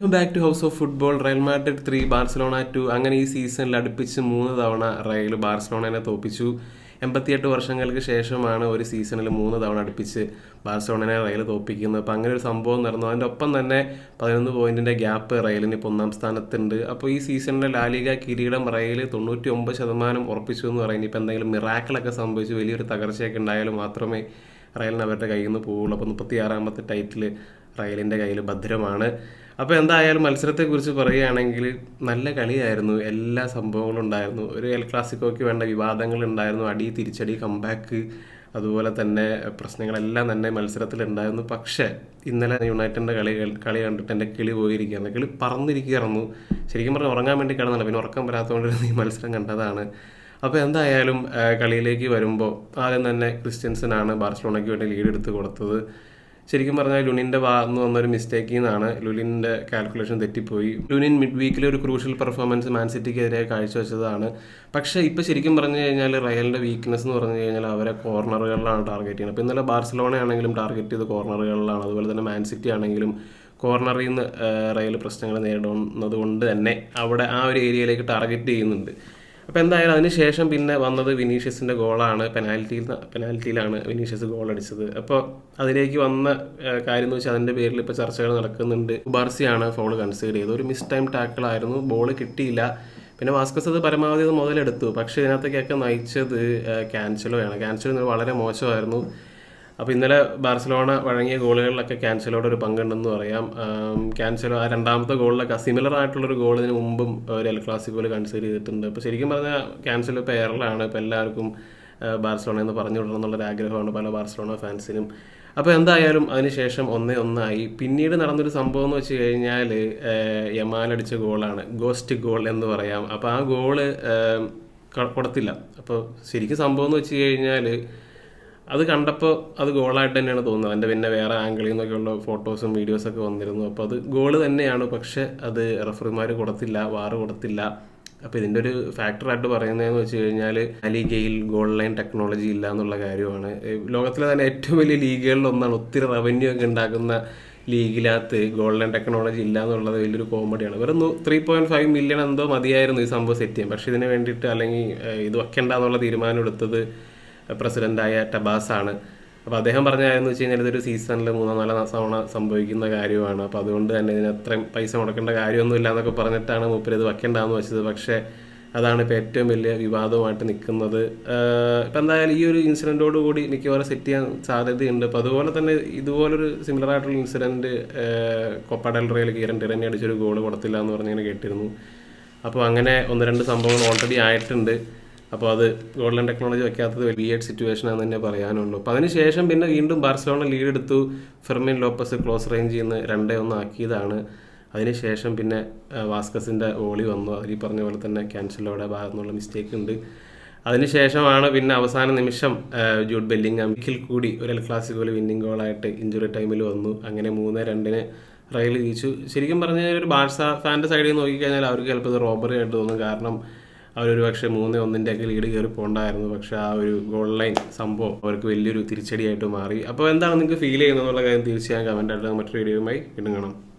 Back to house of football Real Madrid three Barcelona two അങ്ങനെ ഈ സീസണിൽ അടുപ്പിച്ച് മൂന്ന് തവണ റയൽ ബാർസലോണനെ തോപ്പിച്ചു. എൺപത്തിയെട്ട് വർഷങ്ങൾക്ക് ശേഷമാണ് ഒരു സീസണിൽ മൂന്ന് തവണ അടുപ്പിച്ച് ബാർസലോണനെ റയൽ തോപ്പിക്കുന്നത്. അപ്പോൾ അങ്ങനെ ഒരു സംഭവം നടന്നു. അതിന്റെ ഒപ്പം തന്നെ പതിനൊന്ന് പോയിന്റിന്റെ ഗ്യാപ്പ് റയലിന് ഇപ്പോൾ ഒന്നാം സ്ഥാനത്തുണ്ട്. അപ്പോൾ ഈ സീസണിലെ ലാലിക കിരീടം റയൽ തൊണ്ണൂറ്റി ഒമ്പത് ശതമാനം ഉറപ്പിച്ചു എന്ന് പറയുന്നത് ഇപ്പോൾ എന്തെങ്കിലും മിറാക്കിളൊക്കെ സംഭവിച്ചു. വലിയൊരു തകർച്ചയൊക്കെ ഉണ്ടായാലും മാത്രമേ റയലിന് അവരുടെ കയ്യിൽ നിന്ന് പോവുള്ളൂ അപ്പോൾ മുപ്പത്തി ആറാമത്തെ ടൈറ്റിൽ റയലിന്റെ കയ്യിൽ ഭദ്രമാണ്. അപ്പോൾ എന്തായാലും മത്സരത്തെക്കുറിച്ച് പറയുകയാണെങ്കിൽ നല്ല കളിയായിരുന്നു. എല്ലാ സംഭവങ്ങളും ഉണ്ടായിരുന്നു. ഒരു എൽ ക്ലാസിക്കോയ്ക്ക് വേണ്ട വിവാദങ്ങൾ ഉണ്ടായിരുന്നു. അടി തിരിച്ചടി കംബാക്ക് അതുപോലെ തന്നെ പ്രശ്നങ്ങളെല്ലാം തന്നെ മത്സരത്തിൽ ഉണ്ടായിരുന്നു. പക്ഷേ ഇന്നലെ യുണൈറ്റഡിന്റെ കളി കളി കണ്ടിട്ട് എന്റെ കിളി പോയിരിക്കുകയാണ്. കിളി പറന്നിരിക്കുകയായിരുന്നു. ശരിക്കും പറഞ്ഞാൽ ഉറങ്ങാൻ വേണ്ടി കിടന്നില്ല. പിന്നെ ഉറക്കം വരാത്തതുകൊണ്ട് ഈ മത്സരം കണ്ടതാണ്. അപ്പോൾ എന്തായാലും കളിയിലേക്ക് വരുമ്പോൾ ആദ്യം തന്നെ ക്രിസ്ത്യൻസനാണ് ബാർസലോണയ്ക്ക് വേണ്ടി ലീഡ് എടുത്ത് കൊടുത്തത്. ശരിക്കും പറഞ്ഞാൽ ലുനിന്റെ ഭാഗത്ത് വന്നൊരു മിസ്റ്റേക്കിൽ നിന്നാണ് ലുലിന്റെ കാൽക്കുലേഷൻ തെറ്റിപ്പോയി. ലുനിൻ മിഡ് വീക്കിലെ ഒരു ക്രൂഷ്യൽ പെർഫോമൻസ് മാൻസിറ്റിക്കെതിരെ കാഴ്ചവെച്ചതാണ്. പക്ഷേ ഇപ്പോൾ ശരിക്കും പറഞ്ഞു കഴിഞ്ഞാൽ റയലിന്റെ വീക്ക്നെസ് എന്ന് പറഞ്ഞു കഴിഞ്ഞാൽ അവരെ കോർണറുകളിലാണ് ടാർഗറ്റ് ചെയ്യുന്നത്. അപ്പോൾ ഇന്നലെ ബാർസലോണ ആണെങ്കിലും ടാർഗറ്റ് ചെയ്ത് കോർണറുകളിലാണ് അതുപോലെ തന്നെ മാൻ സിറ്റി ആണെങ്കിലും കോർണറിൽ നിന്ന് റയൽ പ്രശ്നങ്ങൾ നേരിടുന്നത് കൊണ്ട് തന്നെ അവിടെ ആ ഒരു ഏരിയയിലേക്ക് ടാർഗറ്റ് ചെയ്യുന്നുണ്ട്. അപ്പോൾ എന്തായാലും അതിന് ശേഷം പിന്നെ വന്നത് വിനീഷ്യസിന്റെ ഗോളാണ്. പെനാൽറ്റിയിൽ പെനാൽറ്റിയിലാണ് വിനീഷ്യസ് ഗോൾ അടിച്ചത് അപ്പോൾ അതിലേക്ക് വന്ന കാര്യം എന്ന് വെച്ചാൽ അതിന്റെ പേരിൽ ഇപ്പോൾ ചർച്ചകൾ നടക്കുന്നുണ്ട്. ബാർസിയാണ് ഫോൾ കൺസിഡർ ചെയ്തത്. ഒരു മിസ് ടൈം ടാക്കിൾ ആയിരുന്നു. ബോൾ കിട്ടിയില്ല. പിന്നെ വാസ്കസ് അത് പരമാവധി അത് മുതലെടുത്തു. പക്ഷേ ഇതിനകത്തേക്കൊക്കെ നയിച്ചത് ക്യാൻസലോയാണ് ക്യാൻസലോ വളരെ മോശമായിരുന്നു. അപ്പോൾ ഇന്നലെ ബാർസലോണ വഴങ്ങിയ ഗോളുകളിലൊക്കെ ക്യാൻസലോടെ ഒരു പങ്കുണ്ടെന്ന് പറയാം. ക്യാൻസലോ ആ രണ്ടാമത്തെ ഗോളിലൊക്കെ സിമിലർ ആയിട്ടുള്ളൊരു ഗോളിന് മുമ്പും ഒരു എൽ ക്ലാസിക്കോയിൽ കൺസിഡർ ചെയ്തിട്ടുണ്ട്. അപ്പോൾ ശരിക്കും പറഞ്ഞാൽ ക്യാൻസലോ ഇപ്പോൾ എയറിലാണ് ഇപ്പോൾ എല്ലാവർക്കും ബാർസലോണ എന്ന് പറഞ്ഞു വിടണം എന്നുള്ളൊരു ആഗ്രഹമാണ് പല ബാർസലോണ ഫാൻസിനും അപ്പോൾ എന്തായാലും അതിനുശേഷം ഒന്നേ ഒന്നായി. പിന്നീട് നടന്നൊരു സംഭവം എന്ന് വെച്ച് കഴിഞ്ഞാൽ യമാലടിച്ച ഗോളാണ്. ഗോസ്റ്റ് ഗോൾ എന്ന് പറയാം. അപ്പോൾ ആ ഗോൾ കൊടുത്തില്ല. അപ്പോൾ ശരിക്കും സംഭവം എന്ന് വെച്ച് കഴിഞ്ഞാൽ അത് കണ്ടപ്പോൾ അത് ഗോളായിട്ട് തന്നെയാണ് തോന്നുന്നത്. അതിന്റെ പിന്നെ വേറെ ആംഗിളിൽ നിന്നൊക്കെയുള്ള ഫോട്ടോസും വീഡിയോസൊക്കെ വന്നിരുന്നു. അപ്പോൾ അത് ഗോൾ തന്നെയാണ്. പക്ഷെ അത് റഫറിമാർ കൊടുത്തില്ല വാറ് കൊടുത്തില്ല. അപ്പോൾ ഇതിന്റെ ഒരു ഫാക്ടറായിട്ട് പറയുന്നതെന്ന് വെച്ച് കഴിഞ്ഞാൽ ലീഗയിൽ ഗോൾ ലൈൻ ടെക്നോളജി ഇല്ല എന്നുള്ള കാര്യമാണ്. ലോകത്തിലെ തന്നെ ഏറ്റവും വലിയ ലീഗുകളിൽ ഒന്നാണ്. ഒത്തിരി റവന്യൂ ഒക്കെ ഉണ്ടാക്കുന്ന ലീഗിനകത്ത് ഗോൾ ലൈൻ ടെക്നോളജി ഇല്ല എന്നുള്ളത് വലിയൊരു കോമഡിയാണ് വെറും ത്രീ പോയിന്റ് ഫൈവ് മില്യൺ എന്തോ മതിയായിരുന്നു ഈ സംഭവം സെറ്റ് ചെയ്യാൻ. പക്ഷേ ഇതിന് വേണ്ടിയിട്ട് അല്ലെങ്കിൽ ഇത് വെക്കണ്ട എന്നുള്ള തീരുമാനം എടുത്തത് പ്രസിഡന്റായ ടബാസ് ആണ് അപ്പോൾ അദ്ദേഹം പറഞ്ഞായിരുന്നു വെച്ച് കഴിഞ്ഞാൽ ഇതൊരു സീസണിൽ മൂന്നോ നാലോ തവണ സംഭവിക്കുന്ന കാര്യമാണ്. അപ്പോൾ അതുകൊണ്ട് തന്നെ ഇതിന് അത്രയും പൈസ മുടക്കേണ്ട കാര്യമൊന്നുമില്ല എന്നൊക്കെ പറഞ്ഞിട്ടാണ് മൂപ്പര് ഇത് വെക്കേണ്ടതെന്ന് വെച്ചത്. പക്ഷേ അതാണ് ഇപ്പോൾ ഏറ്റവും വലിയ വിവാദമായിട്ട് നിൽക്കുന്നത്. ഇപ്പം എന്തായാലും ഈ ഒരു ഇൻസിഡന്റോട് കൂടി മിക്കവാറും സെറ്റ് ചെയ്യാൻ സാധ്യതയുണ്ട്. അപ്പോൾ അതുപോലെ തന്നെ ഇതുപോലൊരു സിമിലർ ആയിട്ടുള്ള ഇൻസിഡന്റ് കൊപ്പ റയിൽ കീരൻ ടിറന്നി അടിച്ചൊരു ഗോൾ കൊടുത്തില്ല എന്ന് പറഞ്ഞിങ്ങനെ കേട്ടിരുന്നു. അപ്പോൾ അങ്ങനെ ഒന്ന് രണ്ട് സംഭവങ്ങൾ ഓൾറെഡി ആയിട്ടുണ്ട്. അപ്പോൾ അത് ഗോൾഡൻ ടെക്നോളജി വെക്കാത്തത് വിയേഡ് സിറ്റുവേഷൻ ആണെന്ന് തന്നെ പറയാനുള്ളൂ. അപ്പോൾ അതിനുശേഷം പിന്നെ വീണ്ടും ബാർസലോണ ലീഡ് എടുത്തു. ഫെർമിൻ ലോപ്പസ് ക്ലോസ് റേഞ്ച് ചെയ്യുന്ന രണ്ടേ ഒന്ന് ആക്കിയതാണ്. അതിനുശേഷം പിന്നെ വാസ്കസിന്റെ ഓളി വന്നു. ഈ പറഞ്ഞ പോലെ തന്നെ ക്യാൻസലോടെ ഭാഗത്തുള്ള മിസ്റ്റേക്ക് ഉണ്ട്. അതിനുശേഷമാണ് പിന്നെ അവസാന നിമിഷം ജൂഡ് ബെല്ലിംഗാം. അമിക്കിൽ കൂടി ഒരു എൽ ക്ലാസിക്കോയിൽ വിന്നിംഗ് ഗോളായിട്ട് ഇഞ്ചുറി ടൈമിൽ വന്നു. അങ്ങനെ മൂന്ന് രണ്ടിന് റയൽ ജയിച്ചു. ശരിക്കും പറഞ്ഞാൽ ഒരു ബാഴ്സ ഫാന്റെ സൈഡിൽ നിന്ന് നോക്കിക്കഴിഞ്ഞാൽ അവർക്ക് ചിലപ്പോൾ ഇത് റോബറി ആയിട്ട് തോന്നും. കാരണം അവരൊരു പക്ഷേ മൂന്ന് ഒന്നിന്റെ ഒക്കെ ലീഡ് കയറി പോകണ്ടായിരുന്നു പക്ഷെ ആ ഒരു ഗോൾ ലൈൻ സംഭവം അവർക്ക് വലിയൊരു തിരിച്ചടിയായിട്ട് മാറി. അപ്പോൾ എന്താണ് നിങ്ങൾക്ക് ഫീൽ ചെയ്യുന്നത് എന്നുള്ള കാര്യം തീർച്ചയായും കമന്റായിട്ട് മറ്റൊരു വീഡിയോയുമായി വീണ്ടും കാണാം.